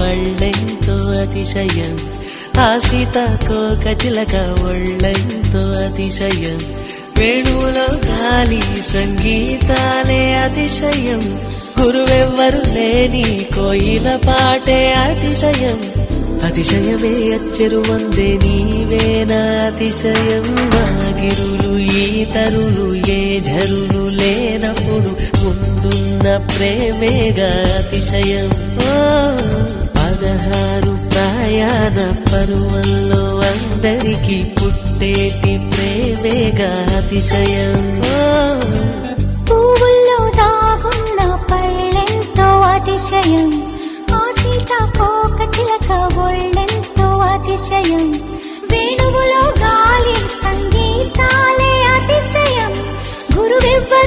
కళ్ళెంతో అతిశయం. ఆ సీతాకోక చిలక ఒళ్ళెంతో అతిశయం. వేణువులో గాలి సంగీతాలే అతిశయం. గురువెవ్వరు లేని కోయిల పాటే అతిశయం. అతిశయమే అచ్చరు వందే నీవేనా అతిశయం. మా గిరులు ఈ తరులు తోడు ముందున్న ప్రేమేగా అతిశయం. పదహారు ప్రయాణ పరువల్లో అందరికీ పుట్టేటి ప్రేమేగా అతిశయం. పువ్వుల్లో దాగున్న పళ్ళెంతో అతిశయం. ఆ పోక చిలక ఒళ్ళెంతో అతిశయం.